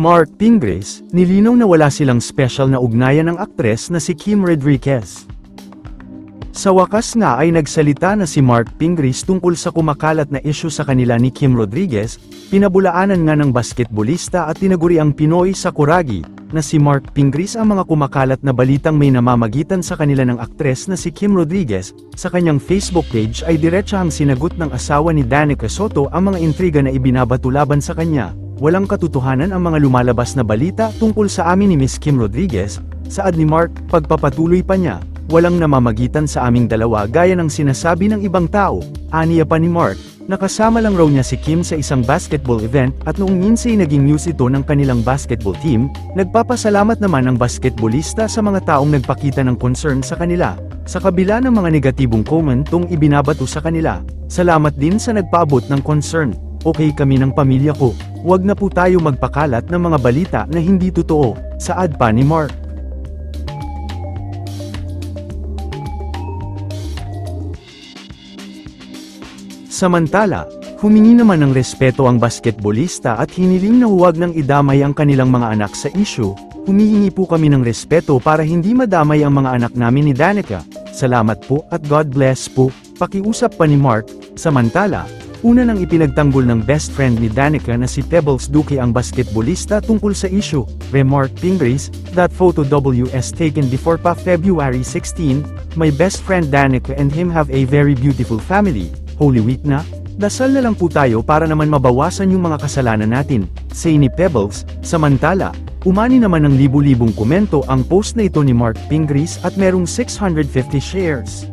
Mark Pingres, nilinaw na wala silang special na ugnayan ng aktres na si Kim Rodriguez. Sa wakas nga ay nagsalita na si Mark Pingris tungkol sa kumakalat na issue sa kanila ni Kim Rodriguez, pinabulaanan nga ng basketbolista at tinaguri ang Pinoy sa Kuragi, na si Mark Pingris ang mga kumakalat na balitang may namamagitan sa kanila ng aktres na si Kim Rodriguez, sa kanyang Facebook page ay diretsahang sinagot ng asawa ni Danica Soto ang mga intriga na ibinabato laban sa kanya. Walang katotohanan ang mga lumalabas na balita tungkol sa amin ni Miss Kim Rodriguez, saad ni Mark, pagpapatuloy pa niya, walang namamagitan sa aming dalawa gaya ng sinasabi ng ibang tao, aniya pa ni Mark, nakasama lang raw niya si Kim sa isang basketball event at noong minsay naging news ito ng kanilang basketball team, nagpapasalamat naman ang basketballista sa mga taong nagpakita ng concern sa kanila, sa kabila ng mga negatibong comment tong ibinabato sa kanila. Salamat din sa nagpaabot ng concern. Okay kami ng pamilya ko. Huwag na po tayo magpakalat ng mga balita na hindi totoo, saad pa ni Mark. Samantala, humingi naman ng respeto ang basketbolista at hiniling na huwag nang idamay ang kanilang mga anak sa issue, humihingi po kami ng respeto para hindi madamay ang mga anak namin ni Danica. Salamat po at God bless po, pakiusap pa ni Mark. Samantala, una nang ipinagtanggol ng best friend ni Danica na si Pebbles Duque ang basketbolista tungkol sa issue, remark Pingris, that photo WS taken before pa February 16, my best friend Danica and him have a very beautiful family. Holy Week na, dasal na lang po tayo para naman mabawasan yung mga kasalanan natin, say ni Pebbles, samantala, umani naman ng libu-libong komento ang post na ito ni Mark Pingris at merong 650 shares.